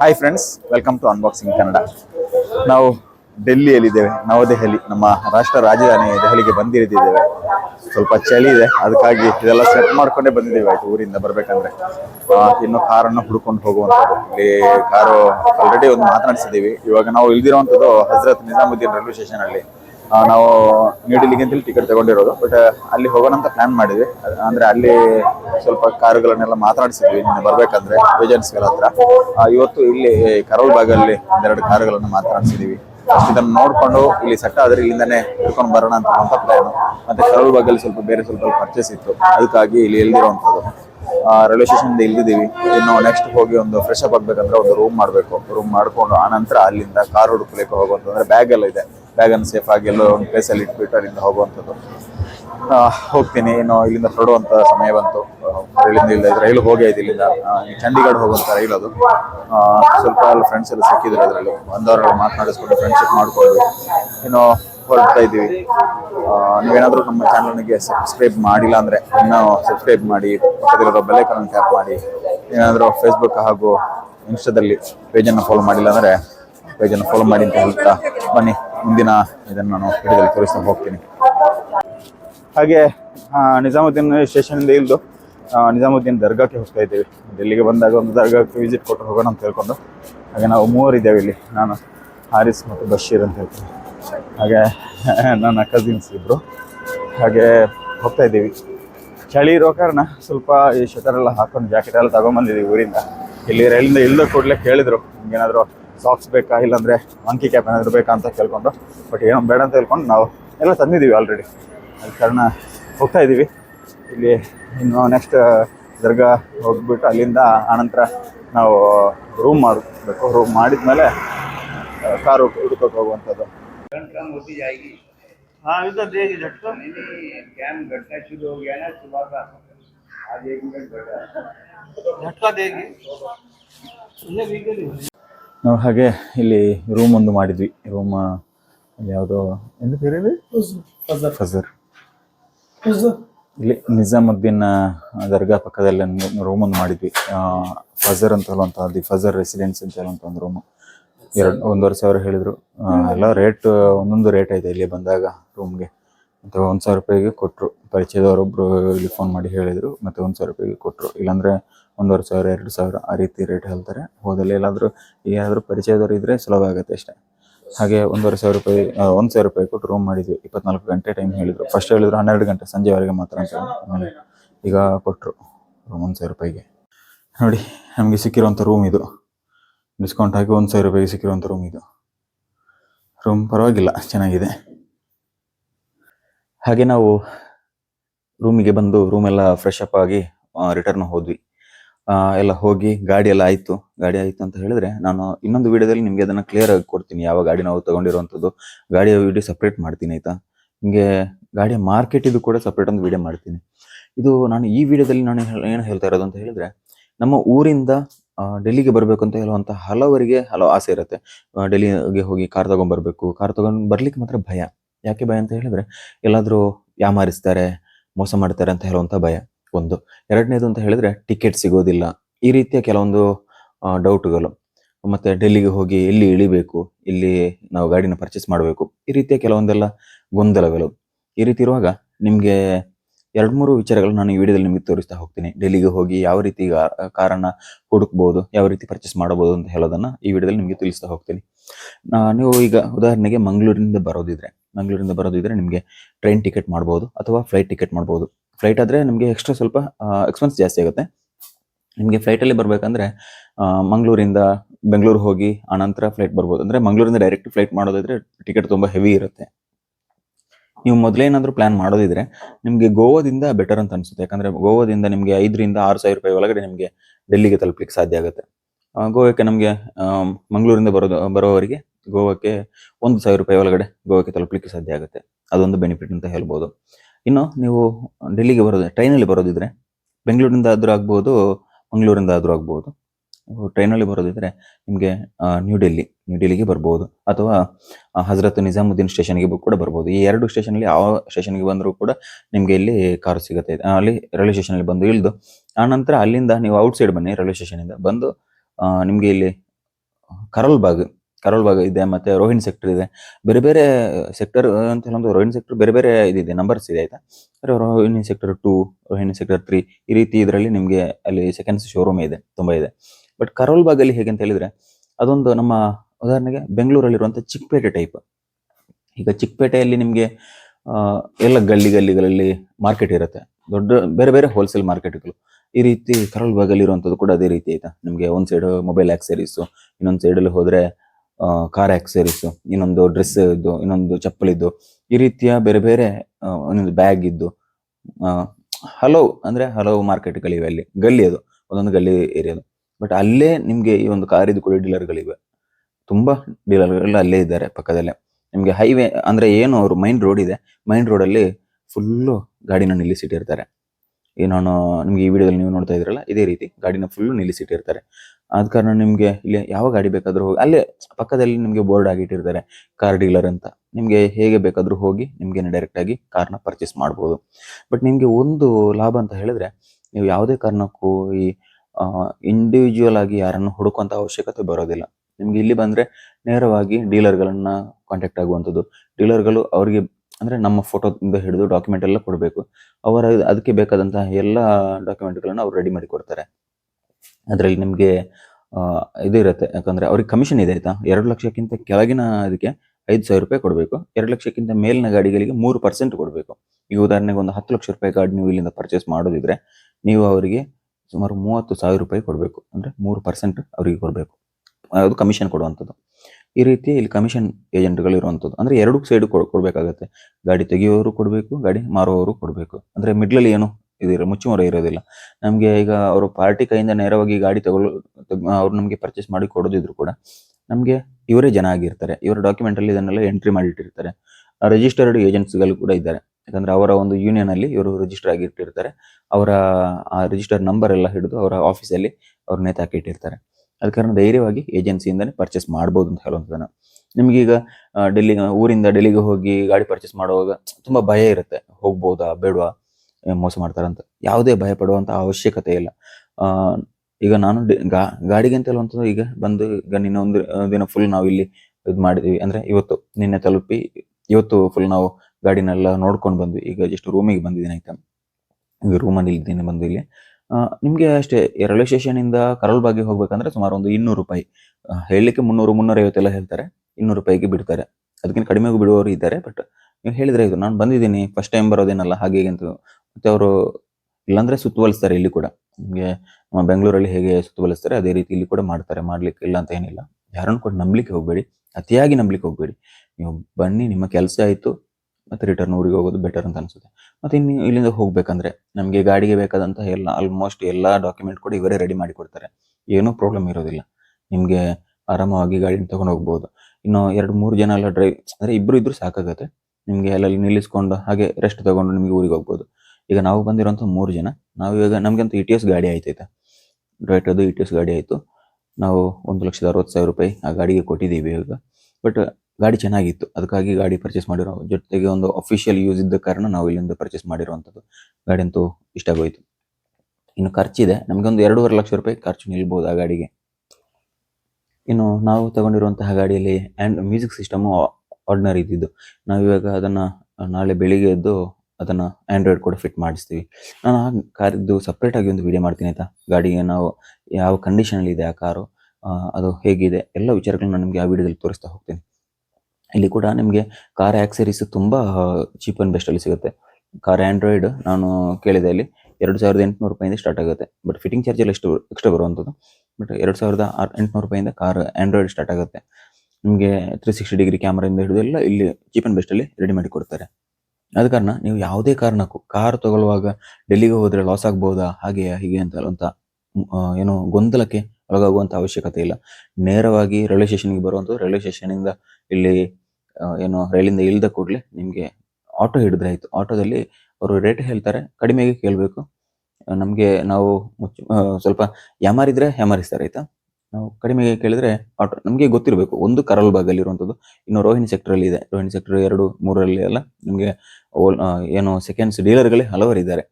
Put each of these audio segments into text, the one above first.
Hi friends welcome to unboxing Kannada ನಾವು ಡೆಲ್ಲಿಯಲ್ಲಿದ್ದೇವೆ. ನವದೆಹಲಿ ನಮ್ಮ ರಾಷ್ಟ್ರ ರಾಜಧಾನಿ ದೆಹಲಿಗೆ ಬಂದಿರಿದ್ದೇವೆ. ಸ್ವಲ್ಪ ಚಳಿ ಇದೆ, ಅದಕ್ಕಾಗಿ ಇದೆಲ್ಲ ಸೆಟ್ ಮಾಡ್ಕೊಂಡೇ ಬಂದಿದ್ದೇವೆ. ಆಯ್ತು, ಊರಿಂದ ಬರ್ಬೇಕಂದ್ರೆ. ಇನ್ನು ಕಾರನ್ನು ಹುಡ್ಕೊಂಡು ಹೋಗುವಂಥದ್ದು. ಇಲ್ಲಿ ಕಾರು ಆಲ್ರೆಡಿ ಒಂದು ಮಾತನಾಡಿಸಿದ್ದೀವಿ. ಇವಾಗ ನಾವು ಇಲ್ದಿರುವಂಥದ್ದು ಹಜರತ್ ನಿಜಾಮುದ್ದೀನ್ ರೈಲ್ವೆ ಸ್ಟೇಷನ್ ಅಲ್ಲಿ. ನಾವು ನ್ಯೂಡೆಲ್ಲಿಗೆ ಅಂತೇಳಿ ಟಿಕೆಟ್ ತಗೊಂಡಿರೋದು ಬಟ್ ಅಲ್ಲಿ ಹೋಗೋಣ ಅಂತ ಪ್ಲಾನ್ ಮಾಡಿದ್ವಿ. ಅಂದ್ರೆ ಅಲ್ಲಿ ಸ್ವಲ್ಪ ಕಾರುಗಳನ್ನೆಲ್ಲ ಮಾತಾಡಿಸಿದ್ವಿ, ನಿನ್ನೆ ಬರ್ಬೇಕಂದ್ರೆ ಏಜೆನ್ಸಿಗಳ ಹತ್ರ. ಇವತ್ತು ಇಲ್ಲಿ ಕರೋಲ್ ಭಾಗಲ್ಲಿ ಒಂದೆರಡು ಕಾರುಗಳನ್ನು ಮಾತನಾಡಿಸಿದೀವಿ ಅಷ್ಟು ಇದನ್ನು ನೋಡ್ಕೊಂಡು ಇಲ್ಲಿ ಸೆಟ್ ಆದ್ರೆ ಇಲ್ಲಿಂದಾನೆ ಹಿಡ್ಕೊಂಡು ಬರೋಣ ಅಂತ ಪ್ಲಾನ್ ಮತ್ತೆ ಕರೋಲ್ ಭಾಗಲ್ಲಿ ಸ್ವಲ್ಪ ಬೇರೆ ಸ್ವಲ್ಪ ಪರ್ಚೇಸ್ ಇತ್ತು. ಅದಕ್ಕಾಗಿ ಇಲ್ಲಿ ಎಲ್ದಿರುವಂಥದ್ದು ರೈಲ್ವೆ ಸ್ಟೇಷನ್ ಇಲ್ದಿದ್ದೀವಿ. ಇನ್ನು ನೆಕ್ಸ್ಟ್ ಹೋಗಿ ಒಂದು ಫ್ರೆಶ್ ಅಪ್ ಆಗಬೇಕಂದ್ರೆ ಒಂದು ರೂಮ್ ಮಾಡಬೇಕು. ರೂಮ್ ಮಾಡ್ಕೊಂಡು ಆನಂತರ ಅಲ್ಲಿಂದ ಕಾರ್ ಹುಡುಕ್ಲಿಕ್ಕೆ ಹೋಗುವಂಥದ್ದು. ಅಂದ್ರೆ ಬ್ಯಾಗ್ ಎಲ್ಲ ಇದೆ. ಬ್ಯಾಗ್ ಅನ್ನು ಸೇಫ್ ಎಲ್ಲೋ ಒಂದು ಪ್ಲೇಸಲ್ಲಿ ಇಟ್ಬಿಟ್ಟು ಅಲ್ಲಿಂದ ಹೋಗುವಂಥದ್ದು. ಹೋಗ್ತೀನಿ. ಇನ್ನು ಇಲ್ಲಿಂದ ಹೊರಡುವಂತ ಸಮಯ ಬಂತು. ರೈಲಿಂದ ಇಲ್ಲ ರೈಲು ಹೋಗಿ ಆಯ್ತು ಇಲ್ಲಿಂದ. ಚಂಡೀಗಢ ಹೋಗುವಂಥ ರೈಲು ಅದು. ಸ್ವಲ್ಪ ಫ್ರೆಂಡ್ಸ್ ಎಲ್ಲ ಸಿಕ್ಕಿದ್ರು ಅದರಲ್ಲಿ. ಒಂದವರ ಮಾತನಾಡಿಸ್ಕೊಂಡು ಫ್ರೆಂಡ್ಶಿಪ್ ಮಾಡ್ಕೊಂಡು. ಇನ್ನು ಹೊರಡ್ತಾ ಇದ್ದೀವಿ. ನೀವೇನಾದರೂ ನಮ್ಮ ಚಾನಲ್ಗೆ ಸಬ್ಸ್ಕ್ರೈಬ್ ಮಾಡಿಲ್ಲ ಅಂದರೆ ಇನ್ನೂ ಸಬ್ಸ್ಕ್ರೈಬ್ ಮಾಡಿ, ಪಕ್ಕದಲ್ಲಿರೋ ಬೆಲ್ಲೈಕನ್ ಟ್ಯಾಪ್ ಮಾಡಿ. ಏನಾದರೂ ಫೇಸ್ಬುಕ್ ಹಾಗೂ ಇನ್ಸ್ಟಾದಲ್ಲಿ ಪೇಜನ್ನು ಫಾಲೋ ಮಾಡಿಲ್ಲ ಅಂದರೆ ಪೇಜನ್ನು ಫಾಲೋ ಮಾಡಿ ಅಂತ ಹೇಳ್ತಾ ಬನ್ನಿ. ಮುಂದಿನ ಇದನ್ನು ನಾನು ವಿಡಿಯೋದಲ್ಲಿ ತೋರಿಸ್ತಾ ಹೋಗ್ತೀನಿ. ಹಾಗೆ ನಿಜಾಮುದ್ದೀನ್ ಸ್ಟೇಷನಿಂದ ಇಲ್ದು ನಿಜಾಮುದ್ದೀನ್ ದರ್ಗಾಕ್ಕೆ ಹೋಗ್ತಾ ಇದ್ದೀವಿ. ಡೆಲ್ಲಿಗೆ ಬಂದಾಗ ಒಂದು ದರ್ಗಾಕ್ಕೆ ವಿಸಿಟ್ ಕೊಟ್ಟು ಹೋಗೋಣ ಅಂತ ಹೇಳ್ಕೊಂಡು. ಹಾಗೆ ನಾವು ಮೂವರಿದ್ದೇವೆ ಇಲ್ಲಿ. ನಾನು ಹಾರಿಸ್ ಮತ್ತು ಬಶೀರ್ ಅಂತ ಹೇಳ್ತೀನಿ. ಹಾಗೆ ನನ್ನ ಕಸಿನ್ಸ್ ಇಬ್ಬರು ಹಾಗೆ ಹೋಗ್ತಾ ಇದ್ದೀವಿ. ಚಳಿ ಇರೋ ಕಾರಣ ಸ್ವಲ್ಪ ಈ ಶಟರ್ ಎಲ್ಲ ಹಾಕೊಂಡು ಜಾಕೆಟ್ ಎಲ್ಲ ತಗೊಂಬಂದಿದ್ದೀವಿ ಊರಿಂದ. ಇಲ್ಲಿ ರೈಲಿಂದ ಇಲ್ಲದ ಕೂಡಲೇ ಕೇಳಿದ್ರು ಏನಾದರೂ ಸಾಕ್ಸ್ ಬೇಕಾ? ಇಲ್ಲಾಂದರೆ ಮಂಕಿ ಕ್ಯಾಪ್ ಏನಾದರೂ ಬೇಕಾ? ಅಂತ ಕೇಳ್ಕೊಂಡು. ಬಟ್ ಏನೋ ಬೇಡ ಅಂತ ಹೇಳ್ಕೊಂಡು ನಾವು ಎಲ್ಲ ತಂದಿದ್ದೀವಿ ಆಲ್ರೆಡಿ ಅದ ಕಾರಣ ಹೋಗ್ತಾ ಇದ್ದೀವಿ. ಇಲ್ಲಿ ಇನ್ನು ನೆಕ್ಸ್ಟ್ ದರ್ಗಾ ಹೋಗ್ಬಿಟ್ಟು ಅಲ್ಲಿಂದ ಆನಂತರ ನಾವು ರೂಮ್ ಮಾಡಬೇಕು ರೂಮ್ ಮಾಡಿದ ಮೇಲೆ ಕಾರು ಹುಡುಕೋಕೆ ಹೋಗುವಂಥದ್ದು. ठंड कम होती जाएगी हाँ इधर देगी झटका नहीं नहीं कैम घटना शुरू हो गया ना सुबह का आज एक मिनट घटा झटका देगी ये वीकेंड ನಾವು ಹಾಗೆ ಇಲ್ಲಿ ರೂಮ್ ಒಂದು ಮಾಡಿದ್ವಿ ರೂಮ್ ಯಾವುದೋ ಎಂದು ಬೇರೆ ಫಜರ್ ಇಲ್ಲಿ ನಿಜಾಮುದ್ದೀನ್ ದರ್ಗಾ ಪಕ್ಕದಲ್ಲಿ ರೂಮ್ ಒಂದು ಮಾಡಿದ್ವಿ ಆ, ಫಜರ್ ಅಂತ ಹೇಳುವಂತ ದಿ ಫಜರ್ ರೆಸಿಡೆನ್ಸ್ ಅಂತ ಹೇಳುವಂತ ಒಂದು ರೂಮ್ ಎರಡು ಒಂದೂವರೆ ಸಾವಿರ ಹೇಳಿದ್ರು. ಎಲ್ಲ ರೇಟ್ ಒಂದೊಂದು ರೇಟ್ ಐತೆ ಇಲ್ಲಿ ಬಂದಾಗ ರೂಮ್ಗೆ ಮತ್ತೆ ಒಂದು ಸಾವಿರ ರೂಪಾಯಿಗೆ ಕೊಟ್ಟರು ಪರಿಚಯದವರೊಬ್ಬರು ಇಲ್ಲಿ ಫೋನ್ ಮಾಡಿ ಹೇಳಿದರು ಮತ್ತೆ ಒಂದು ಸಾವಿರ ರೂಪಾಯಿಗೆ ಕೊಟ್ಟರು ಇಲ್ಲಾಂದರೆ ಒಂದೂವರೆ ಸಾವಿರ ಎರಡು ಸಾವಿರ ಆ ರೀತಿ ರೇಟ್ ಹೇಳ್ತಾರೆ. ಹೋದಲ್ಲಿ ಎಲ್ಲಾದರೂ ಏನಾದರೂ ಪರಿಚಯದವರು ಇದ್ರೆ ಸುಲಭ ಆಗುತ್ತೆ ಅಷ್ಟೇ. ಹಾಗೆ ಒಂದೂವರೆ ಸಾವಿರ ರೂಪಾಯಿ ಒಂದು ಸಾವಿರ ರೂಪಾಯಿ ಕೊಟ್ಟು ರೂಮ್ ಮಾಡಿದ್ವಿ. ಇಪ್ಪತ್ನಾಲ್ಕು ಗಂಟೆ ಟೈಮ್ ಹೇಳಿದರು. ಫಸ್ಟ್ ಹೇಳಿದ್ರು ಹನ್ನೆರಡು ಗಂಟೆ ಸಂಜೆವರೆಗೆ ಮಾತ್ರ ಅಂತ ಆಮೇಲೆ ಈಗ ಕೊಟ್ಟರು ರೂಮ್ ಒಂದು ಸಾವಿರ ರೂಪಾಯಿಗೆ. ನೋಡಿ ನಮಗೆ ಸಿಕ್ಕಿರೋವಂಥ ರೂಮ್ ಇದು. ಡಿಸ್ಕೌಂಟ್ ಹಾಕಿ ಒಂದು ಸಾವಿರ ರೂಪಾಯಿಗೆ ಸಿಕ್ಕಿರುವಂಥ ರೂಮ್ ಇದು ರೂಮ್ ಪರವಾಗಿಲ್ಲ, ಚೆನ್ನಾಗಿದೆ. ಹಾಗೆ ನಾವು ರೂಮಿಗೆ ಬಂದು ರೂಮ್ ಎಲ್ಲ ಫ್ರೆಶ್ ಅಪ್ ಆಗಿ ರಿಟರ್ನ್ ಹೋದ್ವಿ. ಎಲ್ಲ ಹೋಗಿ ಗಾಡಿ ಎಲ್ಲ ಆಯಿತು. ಗಾಡಿ ಆಯಿತು ಅಂತ ಹೇಳಿದ್ರೆ ನಾನು ಇನ್ನೊಂದು ವಿಡಿಯೋದಲ್ಲಿ ನಿಮಗೆ ಅದನ್ನು ಕ್ಲಿಯರ್ ಆಗಿ ಕೊಡ್ತೀನಿ, ಯಾವ ಗಾಡಿ ನಾವು ತೊಗೊಂಡಿರುವಂಥದ್ದು. ಗಾಡಿಯ ವಿಡಿಯೋ ಸಪ್ರೇಟ್ ಮಾಡ್ತೀನಿ, ಆಯಿತಾ? ನಿಮಗೆ ಗಾಡಿಯ ಮಾರ್ಕೆಟ್ ಇದು ಕೂಡ ಸಪ್ರೇಟ್ ಒಂದು ವಿಡಿಯೋ ಮಾಡ್ತೀನಿ. ಇದು ನಾನು ಈ ವಿಡಿಯೋದಲ್ಲಿ ನಾನು ಏನು ಹೇಳ್ತಾ ಇರೋದು ಅಂತ ಹೇಳಿದ್ರೆ, ನಮ್ಮ ಊರಿಂದ ಡೆಲ್ಲಿಗೆ ಬರಬೇಕು ಅಂತ ಹೇಳುವಂಥ ಹಲವರಿಗೆ ಹಲವು ಆಸೆ ಇರುತ್ತೆ. ಡೆಲ್ಲಿಗೆ ಹೋಗಿ ಕಾರ್ ತಗೊಂಡ್ ಬರ್ಬೇಕು. ಕಾರ್ ತಗೊಂಡ್ ಬರ್ಲಿಕ್ಕೆ ಮಾತ್ರ ಭಯ. ಯಾಕೆ ಭಯ ಅಂತ ಹೇಳಿದ್ರೆ ಎಲ್ಲಾದರೂ ಯಾಮಾರಿಸ್ತಾರೆ, ಮೋಸ ಮಾಡ್ತಾರೆ ಅಂತ ಹೇಳುವಂಥ ಭಯ ಒಂದು. ಎರಡನೇದು ಅಂತ ಹೇಳಿದ್ರೆ ಟಿಕೆಟ್ ಸಿಗೋದಿಲ್ಲ. ಈ ರೀತಿಯ ಕೆಲವೊಂದು ಡೌಟ್ಗಳು. ಮತ್ತೆ ಡೆಲ್ಲಿಗೆ ಹೋಗಿ ಎಲ್ಲಿ ಇಳಿಬೇಕು ಇಲ್ಲಿ ನಾವು ಗಾಡಿನ ಪರ್ಚೇಸ್ ಮಾಡಬೇಕು, ಈ ರೀತಿಯ ಕೆಲವೊಂದೆಲ್ಲ ಗೊಂದಲಗಳು. ಈ ರೀತಿ ಇರುವಾಗ ನಿಮ್ಗೆ ಎರಡ್ ಮೂರು ವಿಚಾರಗಳನ್ನು ನಾನು ಈ ವಿಡಿಯೋದಲ್ಲಿ ನಿಮಗೆ ತೋರಿಸ್ತಾ ಹೋಗ್ತೀನಿ. ಡೆಲ್ಲಿಗೆ ಹೋಗಿ ಯಾವ ರೀತಿ ಕಾರನ್ನ ಹುಡುಕ್ಬೋದು, ಯಾವ ರೀತಿ ಪರ್ಚೇಸ್ ಮಾಡಬಹುದು ಅಂತ ಹೇಳೋದನ್ನ ಈ ವಿಡಿಯೋದಲ್ಲಿ ನಿಮಗೆ ತಿಳಿಸ್ತಾ ಹೋಗ್ತೀನಿ. ನೀವು ಈಗ ಉದಾಹರಣೆಗೆ ಮಂಗಳೂರಿನಿಂದ ಬರೋದಿದ್ರೆ, ಮಂಗಳೂರಿಂದ ಬರೋದಿದ್ರೆ ನಿಮಗೆ ಟ್ರೈನ್ ಟಿಕೆಟ್ ಮಾಡ್ಬೋದು ಅಥವಾ ಫ್ಲೈಟ್ ಟಿಕೆಟ್ ಮಾಡ್ಬೋದು. ಫ್ಲೈಟ್ ಆದ್ರೆ ನಿಮಗೆ ಎಕ್ಸ್ಟ್ರಾ ಸ್ವಲ್ಪ ಎಕ್ಸ್ಪೆನ್ಸ್ ಜಾಸ್ತಿ ಆಗುತ್ತೆ. ನಿಮಗೆ ಫ್ಲೈಟಲ್ಲಿ ಬರಬೇಕಂದ್ರೆ ಮಂಗಳೂರಿಂದ ಬೆಂಗಳೂರು ಹೋಗಿ ಆನಂತರ ಫ್ಲೈಟ್ ಬರ್ಬೋದು. ಅಂದರೆ ಮಂಗಳೂರಿಂದ ಡೈರೆಕ್ಟ್ ಫ್ಲೈಟ್ ಮಾಡೋದಿದ್ರೆ ಟಿಕೆಟ್ ತುಂಬಾ ಹೆವಿ ಇರುತ್ತೆ. ನೀವು ಮೊದಲೇನಾದರೂ ಪ್ಲಾನ್ ಮಾಡೋದಿದ್ರೆ ನಿಮಗೆ ಗೋವಾದಿಂದ ಬೆಟರ್ ಅಂತ ಅನಿಸುತ್ತೆ. ಯಾಕಂದ್ರೆ ಗೋವಾದಿಂದ ನಿಮಗೆ ಐದರಿಂದ ಆರು ಸಾವಿರ ರೂಪಾಯಿ ಒಳಗಡೆ ನಿಮಗೆ ಡೆಲ್ಲಿಗೆ ತಲುಪಲಿಕ್ಕೆ ಸಾಧ್ಯ ಆಗುತ್ತೆ. ಗೋವಾಕ್ಕೆ ನಮಗೆ ಮಂಗಳೂರಿಂದ ಬರೋದು, ಬರೋವರಿಗೆ ಗೋವಾಕ್ಕೆ ಒಂದು ಸಾವಿರ ರೂಪಾಯಿ ಒಳಗಡೆ ಗೋವಾಕ್ಕೆ ತಲುಪಲಿಕ್ಕೆ ಸಾಧ್ಯ ಆಗುತ್ತೆ. ಅದೊಂದು ಬೆನಿಫಿಟ್ ಅಂತ ಹೇಳ್ಬೋದು. ಇನ್ನು ನೀವು ಡೆಲ್ಲಿಗೆ ಬರೋದು ಟ್ರೈನಲ್ಲಿ ಬರೋದಿದ್ರೆ ಬೆಂಗಳೂರಿಂದ ಆದರೂ ಆಗ್ಬೋದು, ಮಂಗಳೂರಿಂದ ಆದರೂ ಆಗ್ಬೋದು. ಟ್ರೈನಲ್ಲಿ ಬರೋದಿದ್ರೆ ನಿಮಗೆ ನ್ಯೂ ಡೆಲ್ಲಿ ನ್ಯೂ ಡೆಲ್ಲಿಗೆ ಬರ್ಬೋದು. ಅಥವಾ ಹಜರತ್ ನಿಜಾಮುದ್ದೀನ್ ಸ್ಟೇಷನ್ಗೆ ಕೂಡ ಬರ್ಬೋದು. ಈ ಎರಡು ಸ್ಟೇಷನಲ್ಲಿ ಯಾವ ಸ್ಟೇಷನ್ಗೆ ಬಂದರೂ ಕೂಡ ನಿಮಗೆ ಇಲ್ಲಿ ಕಾರು ಸಿಗುತ್ತೆ. ಅಲ್ಲಿ ರೈಲ್ವೆ ಸ್ಟೇಷನಲ್ಲಿ ಬಂದು ಇಳಿದು ಆನಂತರ ಅಲ್ಲಿಂದ ನೀವು ಔಟ್ಸೈಡ್ ಬನ್ನಿ ರೈಲ್ವೆ ಸ್ಟೇಷನಿಂದ ಬಂದು ನಿಮಗೆ ಇಲ್ಲಿ ಕರೋಲ್ ಬಾಗ್ ಕರೋಲ್ ಬಾಗ್ ಇದೆ, ಮತ್ತೆ ರೋಹಿಣಿ ಸೆಕ್ಟರ್ ಇದೆ. ಬೇರೆ ಬೇರೆ ಸೆಕ್ಟರ್ ಅಂತ ಹೇಳೋದು ರೋಹಿಣಿ ಸೆಕ್ಟರ್ ಬೇರೆ ಬೇರೆ ಇದಿದೆ ನಂಬರ್ಸ್ ಇದೆ ಆಯಿತಾ? Rohini sector two Rohini sector three ಈ ರೀತಿ ಇದರಲ್ಲಿ ನಿಮಗೆ ಅಲ್ಲಿ ಸೆಕೆಂಡ್ಸ್ ಶೋರೂಮ್ ಇದೆ, ತುಂಬ ಇದೆ. ಬಟ್ ಕರೋಲ್ ಬಾಗಲ್ಲಿ ಹೇಗೆ ಅಂತ ಹೇಳಿದ್ರೆ, ಅದೊಂದು ನಮ್ಮ ಉದಾಹರಣೆಗೆ ಬೆಂಗಳೂರಲ್ಲಿರುವಂಥ ಚಿಕ್ಕಪೇಟೆ ಟೈಪ್ ಈಗ ಚಿಕ್ಕಪೇಟೆಯಲ್ಲಿ ನಿಮಗೆ ಎಲ್ಲ ಗಲ್ಲಿ ಗಲ್ಲಿಗಳಲ್ಲಿ ಮಾರ್ಕೆಟ್ ಇರುತ್ತೆ. ದೊಡ್ಡ, ಬೇರೆ ಬೇರೆ ಹೋಲ್ಸೇಲ್ ಮಾರ್ಕೆಟ್ಗಳು ಈ ರೀತಿ ಕರೋಲ್ ಬಾಗಲ್ಲಿ ಇರುವಂಥದ್ದು ಕೂಡ ಅದೇ ರೀತಿ ಆಯ್ತಾ ನಿಮಗೆ ಒಂದ್ ಸೈಡ್ ಮೊಬೈಲ್ ಆಕ್ಸರೀಸ್ ಇನ್ನೊಂದ್ ಅಲ್ಲಿ ಹೋದ್ರೆ ಕಾರ್ ಆಕ್ಸರೀಸ್ ಇನ್ನೊಂದು ಡ್ರೆಸ್ ಇದ್ದು, ಇನ್ನೊಂದು ಚಪ್ಪಲಿದ್ದು ಈ ರೀತಿಯ ಬೇರೆ ಬೇರೆ ಒಂದೊಂದು ಬ್ಯಾಗ್ ಇದ್ದು ಹಲವು, ಅಂದ್ರೆ ಹಲವು ಮಾರ್ಕೆಟ್ಗಳಿವೆ ಅಲ್ಲಿ. ಗಲ್ಲಿ ಅದು, ಒಂದೊಂದು ಗಲ್ಲಿ ಏರಿಯಾದು ಬಟ್ ಅಲ್ಲೇ ನಿಮಗೆ ಈ ಒಂದು ಕಾರಿದು ಕೂಡ ಡೀಲರ್ಗಳಿವೆ. ತುಂಬಾ ಡೀಲರ್ಗಳು ಅಲ್ಲೇ ಇದ್ದಾರೆ ಪಕ್ಕದಲ್ಲೇ. ನಿಮಗೆ ಹೈವೇ ಅಂದ್ರೆ ಏನು ಅವರು ಮೈನ್ ರೋಡ್ ಇದೆ. ಮೈನ್ ರೋಡಲ್ಲಿ ಫುಲ್ಲು ಗಾಡಿನ ನಿಲ್ಲಿಸಿಟ್ಟಿರ್ತಾರೆ. ಈ ನಾನು ನಿಮಗೆ ಈ ವಿಡಿಯೋದಲ್ಲಿ ನೀವು ನೋಡ್ತಾ ಇದ್ರಲ್ಲ ಇದೇ ರೀತಿ ಗಾಡಿನ ಫುಲ್ಲು ನಿಲ್ಲಿಸಿಟ್ಟಿರ್ತಾರೆ. ಆದ ಕಾರಣ ನಿಮಗೆ ಇಲ್ಲಿ ಯಾವ ಗಾಡಿ ಬೇಕಾದರೂ ಹೋಗಿ, ಅಲ್ಲೇ ಪಕ್ಕದಲ್ಲಿ ನಿಮಗೆ ಬೋರ್ಡ್ ಆಗಿಟ್ಟಿರ್ತಾರೆ ಕಾರ್ ಡೀಲರ್ ಅಂತ. ನಿಮಗೆ ಹೇಗೆ ಬೇಕಾದರೂ ಹೋಗಿ ನಿಮಗೆ ಡೈರೆಕ್ಟಾಗಿ ಕಾರ್ನ ಪರ್ಚೇಸ್ ಮಾಡ್ಬೋದು. ಬಟ್ ನಿಮಗೆ ಒಂದು ಲಾಭ ಅಂತ ಹೇಳಿದ್ರೆ, ನೀವು ಯಾವುದೇ ಕಾರಣಕ್ಕೂ ಈ ಇಂಡಿವಿಜುವಲ್ ಆಗಿ ಯಾರನ್ನು ಹುಡುಕುವಂತ ಅವಶ್ಯಕತೆ ಬರೋದಿಲ್ಲ. ನಿಮ್ಗೆ ಇಲ್ಲಿ ಬಂದ್ರೆ ನೇರವಾಗಿ ಡೀಲರ್ಗಳನ್ನ ಕಾಂಟ್ಯಾಕ್ಟ್ ಆಗುವಂಥದ್ದು. ಡೀಲರ್ಗಳು ಅವರಿಗೆ ಅಂದ್ರೆ ನಮ್ಮ ಫೋಟೋದಿಂದ ಹಿಡಿದು ಡಾಕ್ಯುಮೆಂಟ್ ಎಲ್ಲ ಕೊಡಬೇಕು. ಅವರ ಅದಕ್ಕೆ ಬೇಕಾದಂತಹ ಎಲ್ಲ ಡಾಕ್ಯುಮೆಂಟ್ಗಳನ್ನ ಅವ್ರು ರೆಡಿ ಮಾಡಿ ಕೊಡ್ತಾರೆ. ಅದರಲ್ಲಿ ನಿಮಗೆ ಇದು ಇರುತ್ತೆ. ಯಾಕಂದ್ರೆ ಅವ್ರಿಗೆ ಕಮಿಷನ್ ಇದೆ ಆಯ್ತಾ? ಎರಡು ಲಕ್ಷಕ್ಕಿಂತ ಕೆಳಗಿನ ಅದಕ್ಕೆ ಐದು ಸಾವಿರ ರೂಪಾಯಿ ಕೊಡಬೇಕು. ಎರಡು ಲಕ್ಷಕ್ಕಿಂತ ಮೇಲಿನ ಗಾಡಿಗಳಿಗೆ ಮೂರು ಪರ್ಸೆಂಟ್ ಕೊಡಬೇಕು. ಈಗ ಉದಾಹರಣೆಗೆ ಒಂದು ಹತ್ತು ಲಕ್ಷ ರೂಪಾಯಿ ಗಾಡಿ ನೀವು ಇಲ್ಲಿಂದ ಪರ್ಚೇಸ್ ಮಾಡೋದಿದ್ರೆ, ನೀವು ಅವರಿಗೆ ಸುಮಾರು ಮೂವತ್ತು ಸಾವಿರ ರೂಪಾಯಿ ಕೊಡಬೇಕು. ಅಂದ್ರೆ ಮೂರು ಪರ್ಸೆಂಟ್ ಅವರಿಗೆ ಕೊಡಬೇಕು. ಅದು ಕಮಿಷನ್ ಕೊಡುವಂಥದ್ದು. ಈ ರೀತಿ ಇಲ್ಲಿ ಕಮಿಷನ್ ಏಜೆಂಟ್ಗಳು ಇರುವಂಥದ್ದು. ಅಂದ್ರೆ ಎರಡು ಸೈಡ್ ಕೊಡಬೇಕಾಗತ್ತೆ. ಗಾಡಿ ತೆಗೆಯುವವರು ಕೊಡಬೇಕು, ಗಾಡಿ ಮಾರುವವರು ಕೊಡಬೇಕು. ಅಂದ್ರೆ ಮಿಡ್ಲಲ್ಲಿ ಏನು ಇದಿರ, ಮುಚ್ಚುಮರ ಇರೋದಿಲ್ಲ. ನಮಗೆ ಈಗ ಅವರು ಪಾರ್ಟಿ ಕೈಯಿಂದ ನೇರವಾಗಿ ಗಾಡಿ ತಗೊಳ್ಳೋ ಅವ್ರು ನಮಗೆ ಪರ್ಚೇಸ್ ಮಾಡಿ ಕೊಡೋದಿದ್ರು ಕೂಡ ನಮಗೆ ಇವರೇ ಜನ ಆಗಿರ್ತಾರೆ. ಇವರ ಡಾಕ್ಯುಮೆಂಟ್ ಅಲ್ಲಿ ಇದನ್ನೆಲ್ಲ ಎಂಟ್ರಿ ಮಾಡಿಟ್ಟಿರ್ತಾರೆ. ರಿಜಿಸ್ಟರ್ಡ್ ಏಜೆಂಟ್ಸ್ಗಳು ಕೂಡ ಇದ್ದಾರೆ. ಯಾಕಂದ್ರೆ ಅವರ ಒಂದು ಯೂನಿಯನ್ ಅಲ್ಲಿ ಇವರು ರಿಜಿಸ್ಟರ್ ಆಗಿ ಇಟ್ಟಿರ್ತಾರೆ. ಅವರ ಆ ರಿಜಿಸ್ಟರ್ ನಂಬರ್ ಎಲ್ಲ ಹಿಡಿದು ಅವರ ಆಫೀಸಲ್ಲಿ ಅವ್ರು ನೇತಾಕಿಟ್ಟಿರ್ತಾರೆ ಅದ ಕಾರಣ ಧೈರ್ಯವಾಗಿ ಏಜೆನ್ಸಿಯಿಂದನೇ ಪರ್ಚೇಸ್ ಮಾಡ್ಬೋದು ಅಂತ ಹೇಳುವಂಥದ್ದು ನಾನು ನಿಮ್ಗೀಗ ಆ, ಡೆಲ್ಲಿ ಊರಿಂದ ಡೆಲ್ಲಿಗೆ ಹೋಗಿ ಗಾಡಿ ಪರ್ಚೇಸ್ ಮಾಡುವಾಗ ತುಂಬಾ ಭಯ ಇರುತ್ತೆ. ಹೋಗ್ಬೋದಾ ಬೇಡವಾ ಮೋಸ ಮಾಡ್ತಾರಂತ ಯಾವುದೇ ಭಯ ಪಡುವಂತ ಅವಶ್ಯಕತೆ ಇಲ್ಲ. ಈಗ ನಾನು ಗಾಡಿಗೆ ಅಂತ ಹೇಳುವಂಥದ್ದು ಈಗ ಬಂದು ಈಗ ನಿನ್ನೆ ಒಂದು ದಿನ ಫುಲ್ ನಾವು ಇಲ್ಲಿ ಇದು ಮಾಡಿದೀವಿ. ಅಂದ್ರೆ ಇವತ್ತು ನಿನ್ನೆ ತಲುಪಿ ಇವತ್ತು ಫುಲ್ ನಾವು ಗಾಡಿನೆಲ್ಲ ನೋಡ್ಕೊಂಡು ಬಂದ್ವಿ. ಈಗ ಜಸ್ಟ್ ರೂಮಿಗೆ ಬಂದಿದ್ದೀನಿ ಆಯ್ತಾ. ಈಗ ರೂಮಲ್ಲಿ ಇದ್ದೀನಿ ಬಂದು ಇಲ್ಲಿ. ನಿಮಗೆ ಅಷ್ಟೇ ರೈಲ್ವೆ ಸ್ಟೇಷನ್ ಇಂದ ಕರಲ್ಬಾಗಿ ಹೋಗ್ಬೇಕಂದ್ರೆ ಸುಮಾರು ಒಂದು ಇನ್ನೂರು ರೂಪಾಯಿ. ಹೇಳಲಿಕ್ಕೆ ಮುನ್ನೂರು ಮುನ್ನೂರ ಐವತ್ತೆಲ್ಲ ಹೇಳ್ತಾರೆ. ಇನ್ನೂರು ರೂಪಾಯಿಗೆ ಬಿಡ್ತಾರೆ. ಅದಕ್ಕಿಂತ ಕಡಿಮೆಗೂ ಬಿಡುವವರು ಇದ್ದಾರೆ ಬಟ್ ನೀವು ಹೇಳಿದ್ರೆ ಇದು. ನಾನು ಬಂದಿದ್ದೀನಿ ಫಸ್ಟ್ ಟೈಮ್ ಬರೋದೇನಲ್ಲ ಹೀಗೆ ಅಂತ. ಮತ್ತೆ ಅವರು ಇಲ್ಲಾಂದ್ರೆ ಸುತ್ತುವಲಿಸ್ತಾರೆ ಇಲ್ಲಿ ಕೂಡ. ನಿಮಗೆ ನಮ್ಮ ಬೆಂಗಳೂರಲ್ಲಿ ಹೇಗೆ ಸುತ್ತುವಲಿಸ್ತಾರೆ, ಅದೇ ರೀತಿ ಇಲ್ಲಿ ಕೂಡ ಮಾಡ್ತಾರೆ. ಮಾಡ್ಲಿಕ್ಕೆ ಇಲ್ಲ ಅಂತ ಏನಿಲ್ಲ. ಯಾರನ್ನು ಕೂಡ ನಂಬಲಿಕ್ಕೆ ಹೋಗಬೇಡಿ. ಅತಿಯಾಗಿ ನಂಬಲಿಕ್ಕೆ ಹೋಗಬೇಡಿ. ನೀವು ಬನ್ನಿ, ನಿಮ್ಮ ಕೆಲಸ ಆಯ್ತು. ಮತ್ತೆ ರಿಟರ್ನ್ ಊರಿಗೆ ಹೋಗೋದು ಬೆಟರ್ ಅಂತ ಅನ್ಸುತ್ತೆ. ಮತ್ತೆ ಇನ್ನು ಇಲ್ಲಿಂದ ಹೋಗ್ಬೇಕಂದ್ರೆ ನಮಗೆ ಗಾಡಿಗೆ ಬೇಕಾದಂತಹ ಎಲ್ಲ ಆಲ್ಮೋಸ್ಟ್ ಎಲ್ಲ ಡಾಕ್ಯುಮೆಂಟ್ ಕೂಡ ಇವರೇ ರೆಡಿ ಮಾಡಿ ಕೊಡ್ತಾರೆ. ಏನೂ ಪ್ರಾಬ್ಲಮ್ ಇರೋದಿಲ್ಲ. ನಿಮಗೆ ಆರಾಮವಾಗಿ ಗಾಡಿನ ತಗೊಂಡು ಹೋಗ್ಬೋದು. ಇನ್ನು ಎರಡು, ಮೂರು ಜನ ಎಲ್ಲ ಡ್ರೈವ್ ಅಂದರೆ ಇಬ್ರು ಇದ್ರು ಸಾಕಾಗುತ್ತೆ. ನಿಮಗೆ ಅಲ್ಲಲ್ಲಿ ನಿಲ್ಲಿಸ್ಕೊಂಡು ಹಾಗೆ ರೆಸ್ಟ್ ತೊಗೊಂಡು ನಿಮಗೆ ಊರಿಗೆ ಹೋಗ್ಬೋದು. ಈಗ ನಾವು ಬಂದಿರೋಂಥ ಮೂರು ಜನ, ನಾವು ಇವಾಗ ನಮಗಂತ ಇ ಟಿ ಎಸ್ ಗಾಡಿ ಆಯ್ತಾಯ್ತಾ ಅದು ಇ ಟಿ ಎಸ್ ಗಾಡಿ ಆಯಿತು. ನಾವು ಒಂದು ಲಕ್ಷದ ಅರವತ್ತು ಸಾವಿರ ರೂಪಾಯಿ ಆ ಗಾಡಿಗೆ ಕೊಟ್ಟಿದ್ದೀವಿ ಇವಾಗ. ಬಟ್ ಗಾಡಿ ಚೆನ್ನಾಗಿತ್ತು. ಅದಕ್ಕಾಗಿ ಗಾಡಿ ಪರ್ಚೇಸ್ ಮಾಡಿರೋ ಜೊತೆಗೆ ಒಂದು ಅಫಿಷಿಯಲ್ ಯೂಸ್ ಇದ್ದ ಕಾರಣ ನಾವು ಇಲ್ಲಿಂದ ಪರ್ಚೇಸ್ ಮಾಡಿರುವಂಥದ್ದು ಗಾಡಿ ಅಂತೂ ಇಷ್ಟ ಆಗೋಯ್ತು. ಇನ್ನು ಖರ್ಚಿದೆ ನಮಗೆ ಒಂದು ಎರಡೂವರೆ ಲಕ್ಷ ರೂಪಾಯಿ ಖರ್ಚು ನಿಲ್ಬೋದು ಆ ಗಾಡಿಗೆ. ಇನ್ನು ನಾವು ತಗೊಂಡಿರುವಂತಹ ಗಾಡಿಯಲ್ಲಿ ಆ್ಯಂಡ್ ಮ್ಯೂಸಿಕ್ ಸಿಸ್ಟಮು ಆರ್ಡಿನರಿ ಇದ್ದಿದ್ದು. ನಾವು ಇವಾಗ ಅದನ್ನ ನಾಳೆ ಬೆಳಿಗ್ಗೆ ಎದ್ದು ಅದನ್ನ ಆಂಡ್ರಾಯ್ಡ್ ಕೂಡ ಫಿಟ್ ಮಾಡಿಸ್ತೀವಿ. ನಾನು ಆ ಕಾರಿದ್ದು ಸಪ್ರೇಟಾಗಿ ಒಂದು ವಿಡಿಯೋ ಮಾಡ್ತೀನಿ ಆಯ್ತಾ? ಗಾಡಿಗೆ ನಾವು ಯಾವ ಕಂಡೀಷನ್ ಅಲ್ಲಿ ಇದೆ ಆ ಕಾರು ಅದು ಹೇಗಿದೆ, ಎಲ್ಲ ವಿಚಾರಗಳನ್ನ ನಿಮಗೆ ಆ ವಿಡಿಯೋದಲ್ಲಿ ತೋರಿಸ್ತಾ ಹೋಗ್ತೀನಿ. ಇಲ್ಲಿ ಕೂಡ ನಿಮಗೆ ಕಾರ್ ಆಕ್ಸರೀಸ್ ತುಂಬಾ ಚೀಪ್ ಅಂಡ್ ಬೆಸ್ಟ್ ಅಲ್ಲಿ ಸಿಗುತ್ತೆ. ಕಾರ್ ಆ್ಯಂಡ್ರಾಯ್ಡ್ ನಾನು ಕೇಳಿದೆ ಇಲ್ಲಿ, ಎರಡು ಸಾವಿರದ ಎಂಟುನೂರು ರೂಪಾಯಿಂದ ಸ್ಟಾರ್ಟ್ ಆಗುತ್ತೆ. ಬಟ್ ಫಿಟ್ಟಿಂಗ್ ಚಾರ್ಜ್ ಎಲ್ಲ ಎಷ್ಟು ಎಕ್ಸ್ಟ್ರಾ ಬರುವಂಥದ್ದು. ಬಟ್ ಎರಡು ಸಾವಿರದ ಆರು ಎಂಟುನೂರು ರೂಪಾಯಿಂದ ಕಾರ್ ಆ್ಯಂಡ್ರಾಯ್ಡ್ ಸ್ಟಾರ್ಟ್ ಆಗುತ್ತೆ. ನಿಮಗೆ ತ್ರೀ ಸಿಕ್ಸ್ಟಿ ಡಿಗ್ರಿ ಕ್ಯಾಮ್ರಾಯಿಂದ ಹಿಡಿದು ಎಲ್ಲ ಇಲ್ಲಿ ಚೀಪ್ ಅಂಡ್ ಬೆಸ್ಟ್ ಅಲ್ಲಿ ರೆಡಿ ಮಾಡಿ ಕೊಡ್ತಾರೆ. ಆದ ಕಾರಣ ನೀವು ಯಾವುದೇ ಕಾರಣಕ್ಕೂ ಕಾರ್ ತಗೊಳ್ಳುವಾಗ ಡೆಲ್ಲಿಗೆ ಹೋದರೆ ಲಾಸ್ ಆಗ್ಬೋದಾ? ಹಾಗೆ, ಹೀಗೆ ಅಂತ ಅಂತ ಏನು ಗೊಂದಲಕ್ಕೆ ಒಳಗಾಗುವಂಥ ಅವಶ್ಯಕತೆ ಇಲ್ಲ. ನೇರವಾಗಿ ರೈಲ್ವೆ ಸ್ಟೇಷನ್ಗೆ ಬರುವಂಥದ್ದು ರೈಲ್ವೆ ಸ್ಟೇಷನಿಂದ ಇಲ್ಲಿ ಏನು ರೈಲಿಂದ ಇಳಿದ ಕೂಡಲೇ ನಿಮಗೆ ಆಟೋ ಹಿಡಿದ್ರೆ ಆಯ್ತು. ಆಟೋದಲ್ಲಿ ಅವರು ರೇಟ್ ಹೇಳ್ತಾರೆ ಕಡಿಮೆಗೆ ಕೇಳಬೇಕು. ನಮಗೆ ನಾವು ಮುಚ್ಚ ಸ್ವಲ್ಪ ಯಾಮಾರಿದ್ರೆ ಯಾಮಾರಿಸ್ತಾರೆ, ಆಯಿತಾ? ನಾವು ಕಡಿಮೆಗೆ ಕೇಳಿದ್ರೆ ಆಟೋ ನಮಗೆ ಗೊತ್ತಿರಬೇಕು. ಒಂದು ಕರಲ್ ಬಾಗಲ್ಲಿ ಇರುವಂಥದ್ದು ಇನ್ನು ರೋಹಿಣಿ ಸೆಕ್ಟರ್ ಅಲ್ಲಿ ಇದೆ. ರೋಹಿಣಿ ಸೆಕ್ಟರ್ ಎರಡು, ಮೂರರಲ್ಲಿ ಎಲ್ಲ ನಿಮಗೆ ಏನು ಸೆಕೆಂಡ್ಸ್ ಡೀಲರ್ಗಳೇ ಹಲವರು ಇದ್ದಾರೆ.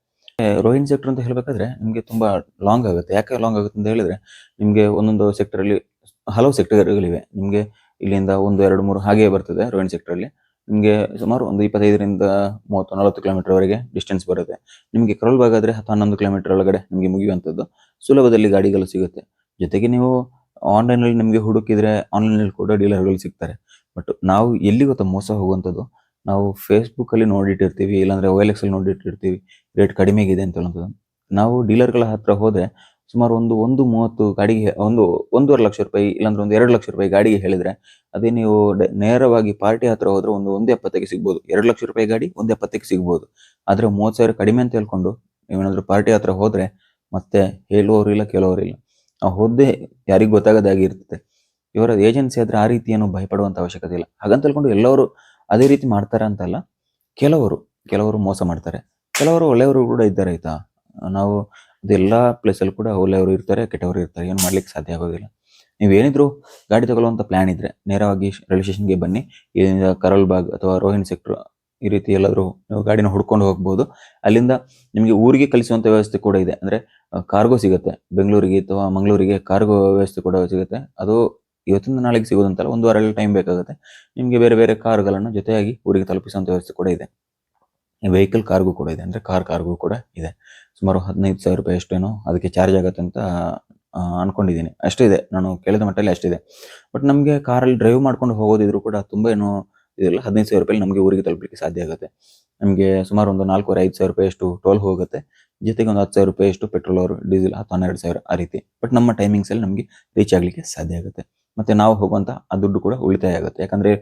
ರೋಹಿಣಿ ಸೆಕ್ಟರ್ ಅಂತ ಹೇಳಬೇಕಾದ್ರೆ ನಿಮಗೆ ತುಂಬಾ ಲಾಂಗ್ ಆಗುತ್ತೆ. ಯಾಕೆ ಲಾಂಗ್ ಆಗುತ್ತೆ ಅಂತ ಹೇಳಿದ್ರೆ, ನಿಮಗೆ ಒಂದೊಂದು ಸೆಕ್ಟರ್ ಅಲ್ಲಿ ಹಲವು ಸೆಕ್ಟರ್ಗಳಿವೆ ನಿಮಗೆ ಇಲ್ಲಿಂದ ಒಂದು, ಎರಡು, ಮೂರು ಹಾಗೆ ಬರ್ತದೆ ರೋಹಿಣಿ ಸೆಕ್ಟರಲ್ಲಿ ನಿಮಗೆ ಸುಮಾರು ಒಂದು ಇಪ್ಪತ್ತೈದರಿಂದ ಮೂವತ್ತು, ನಲವತ್ತು ಕಿಲೋಮೀಟರ್ ವರೆಗೆ ಡಿಸ್ಟೆನ್ಸ್ ಬರುತ್ತೆ. ನಿಮಗೆ ಕರೋಲ್ ಭಾಗ ಆದರೆ ಹತ್ತು, ಹನ್ನೊಂದು ಕಿಲೋಮೀಟರ್ ಒಳಗಡೆ ನಿಮಗೆ ಮುಗಿಯುವಂಥದ್ದು. ಸುಲಭದಲ್ಲಿ ಗಾಡಿಗಳು ಸಿಗುತ್ತೆ. ಜೊತೆಗೆ ನೀವು ಆನ್ಲೈನಲ್ಲಿ ನಿಮಗೆ ಹುಡುಕಿದ್ರೆ ಆನ್ಲೈನಲ್ಲಿ ಕೂಡ ಡೀಲರ್ಗಳು ಸಿಗ್ತಾರೆ. ಬಟ್ ನಾವು ಎಲ್ಲಿ ಗೊತ್ತಾ ಮೋಸ ಹೋಗುವಂಥದ್ದು, ನಾವು ಫೇಸ್ಬುಕ್ ಅಲ್ಲಿ ನೋಡಿಟ್ಟಿರ್ತೀವಿ, ಇಲ್ಲಾಂದ್ರೆ ಓ ಎಲ್ ಎಕ್ಸ್ ಅಲ್ಲಿ ನೋಡಿಟ್ಟಿರ್ತೀವಿ ರೇಟ್ ಕಡಿಮೆಗಿದೆ ಅಂತ ಹೇಳುವಂಥದ್ದು. ನಾವು ಡೀಲರ್ಗಳ ಹತ್ರ ಹೋದ್ರೆ ಸುಮಾರು ಒಂದು ಒಂದು ಮೂವತ್ತು ಗಾಡಿಗೆ ಒಂದು ಒಂದೂವರೆ ಲಕ್ಷ ರೂಪಾಯಿ, ಇಲ್ಲಾಂದ್ರೆ ಒಂದು ಎರಡು ಲಕ್ಷ ರೂಪಾಯಿ ಗಾಡಿಗೆ ಹೇಳಿದ್ರೆ, ಅದೇ ನೀವು ನೇರವಾಗಿ ಪಾರ್ಟಿ ಹತ್ರ ಹೋದ್ರೆ ಒಂದು ಒಂದು ಎಪ್ಪತ್ತಕ್ಕೆ ಸಿಗ್ಬೋದು. ಎರಡು ಲಕ್ಷ ರೂಪಾಯಿ ಗಾಡಿ ಒಂದು ಎಪ್ಪತ್ತಕ್ಕೆ ಸಿಗ್ಬೋದು. ಆದ್ರೆ ಮೂವತ್ತು ಸಾವಿರ ಕಡಿಮೆ ಅಂತ ಹೇಳ್ಕೊಂಡು ನೀವೇನಾದರೂ ಪಾರ್ಟಿ ಹತ್ರ ಹೋದ್ರೆ ಮತ್ತೆ ಹೇಳುವವರು ಇಲ್ಲ ಕೇಳೋರು ಇಲ್ಲ. ಆ ಹೋದ್ದೇ ಯಾರಿಗೂ ಗೊತ್ತಾಗದಾಗಿ ಇರ್ತದೆ. ಇವರ ಏಜೆನ್ಸಿ ಆದ್ರೆ ಆ ರೀತಿ ಏನು ಭಯಪಡುವಂತ ಅವಶ್ಯಕತೆ ಇಲ್ಲ. ಹಾಗಂತ ಹೇಳ್ಕೊಂಡು ಎಲ್ಲರೂ ಅದೇ ರೀತಿ ಮಾಡ್ತಾರೆ ಅಂತಲ್ಲ, ಕೆಲವರು ಕೆಲವರು ಮೋಸ ಮಾಡ್ತಾರೆ. ಕೆಲವರು ಒಳ್ಳೆಯವರು ಕೂಡ ಇದ್ದಾರೆ ಆಯ್ತಾ? ನಾವು ಅದೆಲ್ಲ ಪ್ಲೇಸಲ್ಲಿ ಕೂಡ ಒಳ್ಳೆಯವರು ಇರ್ತಾರೆ, ಕೆಟ್ಟವರು ಇರ್ತಾರೆ, ಏನು ಮಾಡ್ಲಿಕ್ಕೆ ಸಾಧ್ಯ ಆಗೋದಿಲ್ಲ. ನೀವೇನಿದ್ರು ಗಾಡಿ ತಗೊಳ್ಳುವಂಥ ಪ್ಲಾನ್ ಇದ್ರೆ ನೇರವಾಗಿ ರೈಲ್ವೆ ಸ್ಟೇಷನ್ಗೆ ಬನ್ನಿ. ಇಲ್ಲಿಂದ ಕರಲ್ ಬಾಗ್ ಅಥವಾ ರೋಹಿಣಿ ಸೆಕ್ಟರ್ ಈ ರೀತಿ ಎಲ್ಲಾದರೂ ನೀವು ಗಾಡಿನ ಹುಡ್ಕೊಂಡು ಹೋಗ್ಬೋದು. ಅಲ್ಲಿಂದ ನಿಮಗೆ ಊರಿಗೆ ಕಲಿಸುವಂಥ ವ್ಯವಸ್ಥೆ ಕೂಡ ಇದೆ. ಅಂದ್ರೆ ಕಾರ್ಗೋ ಸಿಗುತ್ತೆ. ಬೆಂಗಳೂರಿಗೆ ಅಥವಾ ಮಂಗಳೂರಿಗೆ ಕಾರ್ಗೋ ವ್ಯವಸ್ಥೆ ಕೂಡ ಸಿಗುತ್ತೆ. ಅದು ಇವತ್ತಿಂದ ನಾಳೆಗೆ ಸಿಗೋದಂತಲ್ಲ, ಒಂದು ವಾರಲ್ಲಿ ಟೈಮ್ ಬೇಕಾಗುತ್ತೆ. ನಿಮಗೆ ಬೇರೆ ಬೇರೆ ಕಾರುಗಳನ್ನು ಜೊತೆಯಾಗಿ ಊರಿಗೆ ತಲುಪಿಸುವಂತ ವ್ಯವಸ್ಥೆ ಕೂಡ ಇದೆ. ವೆಹಿಕಲ್ ಕಾರ್ಗೂ ಕೂಡ ಇದೆ, ಅಂದರೆ ಕಾರ್ ಕಾರ್ಗೂ ಕೂಡ ಇದೆ. ಸುಮಾರು ಹದಿನೈದು ಸಾವಿರ ರೂಪಾಯಿ ಅಷ್ಟೇನೋ ಅದಕ್ಕೆ ಚಾರ್ಜ್ ಆಗುತ್ತೆ ಅಂತ ಅಂದ್ಕೊಂಡಿದ್ದೀನಿ ಅಷ್ಟಿದೆ ನಾನು ಕೇಳಿದ ಮಟ್ಟಲ್ಲಿ ಅಷ್ಟಿದೆ ಬಟ್ ನಮಗೆ ಕಾರಲ್ಲಿ ಡ್ರೈವ್ ಮಾಡ್ಕೊಂಡು ಹೋಗೋದಿದ್ರು ಕೂಡ ತುಂಬ ಏನು ಇದಿಲ್ಲ ಹದಿನೈದು ಸಾವಿರ ರೂಪಾಯಿ ನಮಗೆ ಊರಿಗೆ ತಲುಪಲಿಕ್ಕೆ ಸಾಧ್ಯ ಆಗುತ್ತೆ. ನಮಗೆ ಸುಮಾರು ಒಂದು ನಾಲ್ಕೂವರೆ, ಐದು ಸಾವಿರ ರೂಪಾಯಿ ಅಷ್ಟು ಟೋಲ್ ಹೋಗುತ್ತೆ. ಜೊತೆಗೆ ಒಂದು ಹತ್ತು ಸಾವಿರ ರೂಪಾಯಿ ಅಷ್ಟು ಪೆಟ್ರೋಲ್ ಅವರು ಡೀಸೆಲ್ ಹತ್ತು ಹನ್ನೆರಡು ಸಾವಿರ ಆ ರೀತಿ. ಬಟ್ ನಮ್ಮ ಟೈಮಿಂಗ್ಸಲ್ಲಿ ನಮಗೆ ರೀಚ್ ಆಗಲಿಕ್ಕೆ ಸಾಧ್ಯ ಆಗುತ್ತೆ. ಮತ್ತೆ ನಾವು ಹೋಗುವಂಥ ಆ ದುಡ್ಡು ಕೂಡ ಉಳಿತಾಯ ಆಗುತ್ತೆ. ಯಾಕಂದ್ರೆ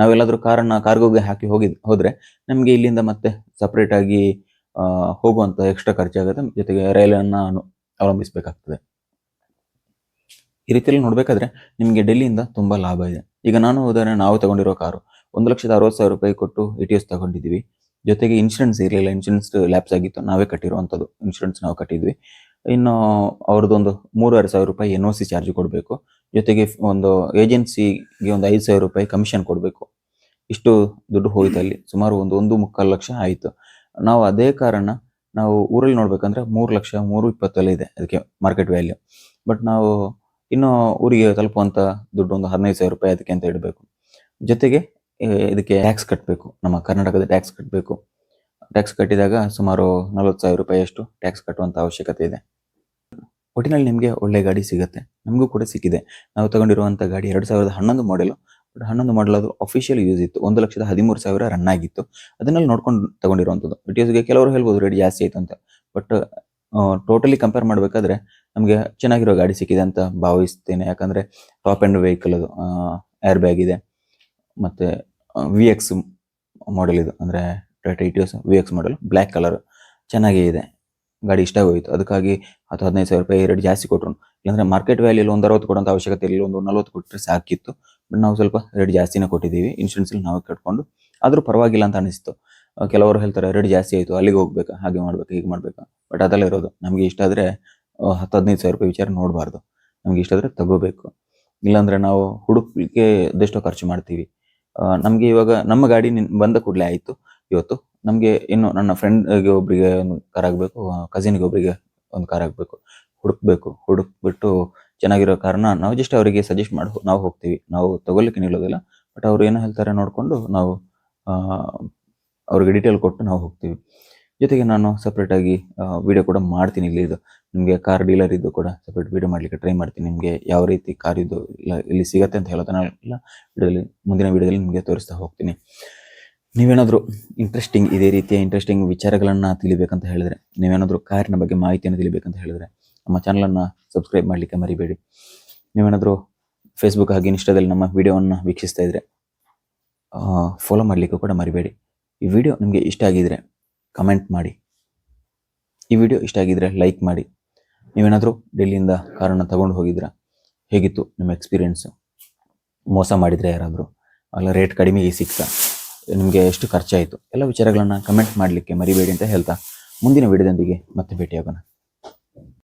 ನಾವೆಲ್ಲಾದ್ರೂ ಕಾರನ್ನ ಕಾರ್ಗೋಗೆ ಹಾಕಿ ಹೋಗಿದ್, ಹೋದರೆ ನಮಗೆ ಇಲ್ಲಿಂದ ಮತ್ತೆ ಸಪ್ರೇಟಾಗಿ ಹೋಗುವಂತ ಎಕ್ಸ್ಟ್ರಾ ಖರ್ಚಾಗುತ್ತೆ, ಜೊತೆಗೆ ರೈಲನ್ನು ಅವಲಂಬಿಸಬೇಕಾಗ್ತದೆ. ಈ ರೀತಿಯಲ್ಲಿ ನೋಡಬೇಕಾದ್ರೆ ನಿಮಗೆ ಡೆಲ್ಲಿಯಿಂದ ತುಂಬಾ ಲಾಭ ಇದೆ. ಈಗ ನಾನು ಉದಾಹರಣೆ, ನಾವು ತಗೊಂಡಿರೋ ಕಾರು ಒಂದು ಲಕ್ಷದ ಅರವತ್ತು ಸಾವಿರ ರೂಪಾಯಿ ಕೊಟ್ಟು ಇ ಟಿ ಎಸ್ ತಗೊಂಡಿದ್ದೀವಿ. ಜೊತೆಗೆ ಇನ್ಶೂರೆನ್ಸ್ ಇರಲಿಲ್ಲ ಇನ್ಶೂರೆನ್ಸ್ ಲ್ಯಾಪ್ಸ್ ಆಗಿತ್ತು, ನಾವೇ ಕಟ್ಟಿರುವಂಥದ್ದು ಇನ್ಶೂರೆನ್ಸ್ ನಾವು ಕಟ್ಟಿದ್ವಿ. ಇನ್ನು ಅವ್ರದ್ದೊಂದು ಮೂರುವರೆ ಸಾವಿರ ರೂಪಾಯಿ ಎನ್ ಒ ಸಿ ಚಾರ್ಜ್ ಕೊಡಬೇಕು. ಜೊತೆಗೆ ಒಂದು ಏಜೆನ್ಸಿಗೆ ಒಂದು ಐದು ಸಾವಿರ ರೂಪಾಯಿ ಕಮಿಷನ್ ಕೊಡಬೇಕು. ಇಷ್ಟು ದುಡ್ಡು ಹೋಯ್ತು ಅಲ್ಲಿ. ಸುಮಾರು ಒಂದು ಒಂದು ಮುಕ್ಕಾಲು ಲಕ್ಷ ಆಯಿತು. ನಾವು ಅದೇ ಕಾರಣ ನಾವು ಊರಲ್ಲಿ ನೋಡ್ಬೇಕಂದ್ರೆ ಮೂರು ಲಕ್ಷ, ಮೂರು ಇಪ್ಪತ್ತಲ್ಲೇ ಇದೆ ಅದಕ್ಕೆ ಮಾರ್ಕೆಟ್ ವ್ಯಾಲ್ಯೂ ಬಟ್ ನಾವು ಇನ್ನೂ ಊರಿಗೆ ತಲುಪುವಂಥ ದುಡ್ಡು ಒಂದು ಹದಿನೈದು ಸಾವಿರ ರೂಪಾಯಿ ಅದಕ್ಕೆ ಅಂತ ಇಡಬೇಕು. ಜೊತೆಗೆ ಇದಕ್ಕೆ ಟ್ಯಾಕ್ಸ್ ಕಟ್ಟಬೇಕು ನಮ್ಮ ಕರ್ನಾಟಕದ ಟ್ಯಾಕ್ಸ್ ಕಟ್ಟಬೇಕು ಟ್ಯಾಕ್ಸ್ ಕಟ್ಟಿದಾಗ ಸುಮಾರು ನಲ್ವತ್ತು ಸಾವಿರ ರೂಪಾಯಿಯಷ್ಟು ಟ್ಯಾಕ್ಸ್ ಕಟ್ಟುವಂಥ ಅವಶ್ಯಕತೆ ಇದೆ. ಒಟ್ಟಿನಲ್ಲಿ ನಿಮಗೆ ಒಳ್ಳೆ ಗಾಡಿ ಸಿಗುತ್ತೆ. ನಮಗೂ ಕೂಡ ಸಿಕ್ಕಿದೆ. ನಾವು ತಗೊಂಡಿರುವಂಥ ಗಾಡಿ ಎರಡು ಸಾವಿರದ ಹನ್ನೊಂದು ಮಾಡೆಲ್ ಬಟ್ ಹನ್ನೊಂದು ಮಾಡಲ್ ಅದು ಅಫಿಷಿಯಲ್ ಯೂಸ್ ಇತ್ತು. ಒಂದು ಲಕ್ಷದ ಹದಿಮೂರು ಸಾವಿರ ರನ್ ಆಗಿತ್ತು. ಅದನ್ನೆಲ್ಲ ನೋಡ್ಕೊಂಡು ತಗೊಂಡಿರುವಂಥದ್ದು. ಗೆ ಕೆಲವರು ಹೇಳ್ಬೋದು, ರೇಟ್ ಜಾಸ್ತಿ ಆಯಿತು ಅಂತ. ಬಟ್ ಟೋಟಲಿ ಕಂಪೇರ್ ಮಾಡಬೇಕಾದ್ರೆ ನಮಗೆ ಚೆನ್ನಾಗಿರೋ ಗಾಡಿ ಸಿಕ್ಕಿದೆ ಅಂತ ಭಾವಿಸ್ತೇನೆ. ಯಾಕಂದರೆ ಟಾಪ್ ಎಂಡ್ ವೆಹಿಕಲ್ ಅದು ಏರ್ ಬ್ಯಾಗ್ ಇದೆ. ಮತ್ತೆ ವಿ ಎಕ್ಸ್ ಮಾಡೆಲ್ ಇದು. ಅಂದ್ರೆ Tata Etios V X model black colour ಚೆನ್ನಾಗೇ ಇದೆ. ಗಾಡಿ ಇಷ್ಟ ಆಗೋಯ್ತು. ಅದಕ್ಕಾಗಿ ಹತ್ತು ಹದಿನೈದು ಸಾವಿರ ರೂಪಾಯಿ ರೇಟ್ ಜಾಸ್ತಿ ಕೊಟ್ಟರು ಇಲ್ಲಾಂದ್ರೆ ಮಾರ್ಕೆಟ್ ವ್ಯಾಲ್ಯೂಲಿ ಒಂದು ಅರವತ್ತು ಕೊಡೋಂಥ ಅವಶ್ಯಕತೆ ಇಲ್ಲ. ಒಂದು ನಲವತ್ತು ಕೊಟ್ಟರೆ ಸಾಕಿತ್ತು. ಬಟ್ ನಾವು ಸ್ವಲ್ಪ ರೇಟ್ ಜಾಸ್ತಿನೇ ಕೊಟ್ಟಿದ್ದೀವಿ. ಇನ್ಶೂರೆನ್ಸ್ ನಾವು ಕಟ್ಕೊಂಡು. ಆದ್ರೂ ಪರವಾಗಿಲ್ಲ ಅಂತ ಅನಿಸ್ತು. ಕೆಲವರು ಹೇಳ್ತಾರೆ ರೇಟ್ ಜಾಸ್ತಿ ಆಯ್ತು. ಅಲ್ಲಿಗೆ ಹೋಗ್ಬೇಕು? ಹಾಗೆ ಮಾಡ್ಬೇಕು? ಹೀಗೆ ಮಾಡ್ಬೇಕು? ಬಟ್ ಅದೆಲ್ಲ ಇರೋದು. ನಮಗೆ ಇಷ್ಟ ಆದ್ರೆ ಹತ್ತು ಹದಿನೈದು ಸಾವಿರ ರೂಪಾಯಿ ವಿಚಾರ ನೋಡಬಾರ್ದು. ನಮಗೆ ಇಷ್ಟ ಆದ್ರೆ ತಗೋಬೇಕು. ಇಲ್ಲಾಂದ್ರೆ ನಾವು ಹುಡುಕ್ಲಿಕ್ಕೆ ಅದೆಷ್ಟೋ ಖರ್ಚು ಮಾಡ್ತೀವಿ. ನಮಗೆ ಇವಾಗ ನಮ್ಮ ಗಾಡಿ ಬಂದ ಕೂಡಲೇ ಆಯ್ತು. ಇವತ್ತು. ನಮಗೆ ಇನ್ನು ನನ್ನ ಫ್ರೆಂಡ್ಗೆ ಒಬ್ರಿಗೆ ಒಂದು ಕಾರ್ ಆಗಬೇಕು ಕಸಿನ್ಗೆ ಒಬ್ಬರಿಗೆ ಒಂದು ಕಾರ್ ಆಗಬೇಕು ಹುಡುಕ್ಬೇಕು, ಹುಡುಕ್ಬಿಟ್ಟು ಚೆನ್ನಾಗಿರೋ ಕಾರನ್ನ ನಾವು ಜಸ್ಟ್ ಅವರಿಗೆ ಸಜೆಸ್ಟ್ ಮಾಡಿ, ನಾವು ಹೋಗ್ತೀವಿ. ನಾವು ತಗೊಳ್ಲಿಕ್ಕೆ ನಿಲ್ಲೋದಿಲ್ಲ ಬಟ್ ಅವ್ರು ಏನು ಹೇಳ್ತಾರೆ ನೋಡಿಕೊಂಡು ನಾವು ಅವ್ರಿಗೆ ಡೀಟೇಲ್ ಕೊಟ್ಟು ನಾವು ಹೋಗ್ತೀವಿ. ಜೊತೆಗೆ ನಾನು ಸಪ್ರೇಟಾಗಿ ವೀಡಿಯೋ ಕೂಡ ಮಾಡ್ತೀನಿ ಇಲ್ಲಿ ಇದು. ನಿಮಗೆ ಕಾರ್ ಡೀಲರ್ ಇದ್ದು ಕೂಡ ಸಪ್ರೇಟ್ ವೀಡಿಯೋ ಮಾಡಲಿಕ್ಕೆ ಟ್ರೈ ಮಾಡ್ತೀನಿ. ನಿಮಗೆ ಯಾವ ರೀತಿ ಕಾರ್ ಇದು ಇಲ್ಲ, ಇಲ್ಲಿ ಸಿಗತ್ತೆ ಅಂತ ಹೇಳೋದನ್ನ ಇಲ್ಲ. ವಿಡಿಯೋದಲ್ಲಿ ಮುಂದಿನ ವೀಡಿಯೋದಲ್ಲಿ ನಿಮಗೆ ತೋರಿಸ್ತಾ ಹೋಗ್ತೀನಿ. ನೀವೇನಾದರೂ ಇಂಟ್ರೆಸ್ಟಿಂಗ್ ಇದೇ ರೀತಿಯ ಇಂಟ್ರೆಸ್ಟಿಂಗ್ ವಿಚಾರಗಳನ್ನು ತಿಳಿಬೇಕಂತ ಹೇಳಿದ್ರೆ, ನೀವೇನಾದರೂ ಕಾರಿನ ಬಗ್ಗೆ ಮಾಹಿತಿಯನ್ನು ತಿಳಿಬೇಕಂತ ಹೇಳಿದ್ರೆ, ನಮ್ಮ ಚಾನಲನ್ನು ಸಬ್ಸ್ಕ್ರೈಬ್ ಮಾಡಲಿಕ್ಕೆ ಮರಿಬೇಡಿ. ನೀವೇನಾದರೂ ಫೇಸ್ಬುಕ್ ಹಾಗೆ ಇನ್ಸ್ಟಾದಲ್ಲಿ ನಮ್ಮ ವಿಡಿಯೋವನ್ನು ವೀಕ್ಷಿಸ್ತಾ ಇದ್ದರೆ ಫಾಲೋ ಮಾಡಲಿಕ್ಕೂ ಕೂಡ ಮರಿಬೇಡಿ. ಈ ವಿಡಿಯೋ ನಿಮಗೆ ಇಷ್ಟ ಆಗಿದ್ರೆ ಕಮೆಂಟ್ ಮಾಡಿ. ಈ ವಿಡಿಯೋ ಇಷ್ಟ ಆಗಿದ್ರೆ ಲೈಕ್ ಮಾಡಿ. ನೀವೇನಾದರೂ ಡೆಲ್ಲಿಯಿಂದ ಕಾರನ್ನು ತಗೊಂಡು ಹೋಗಿದ್ದೀರಾ ಹೇಗಿತ್ತು ನಿಮ್ಮ ಎಕ್ಸ್ಪೀರಿಯೆನ್ಸು ಮೋಸ ಮಾಡಿದರೆ ಯಾರಾದರೂ? ಅಲ್ಲ ರೇಟ್ ಕಡಿಮೆಗೆ ಸಿಕ್ತಾ ನಿಮಗೆ ಎಷ್ಟು ಖರ್ಚಾಯಿತು? ಎಲ್ಲ ವಿಚಾರಗಳನ್ನು ಕಮೆಂಟ್ ಮಾಡಲಿಕ್ಕೆ ಮರಿಬೇಡಿ ಅಂತ ಹೇಳ್ತಾ ಮುಂದಿನ ವಿಡಿಯೋದೊಂದಿಗೆ ಮತ್ತೆ ಭೇಟಿಯಾಗೋಣ.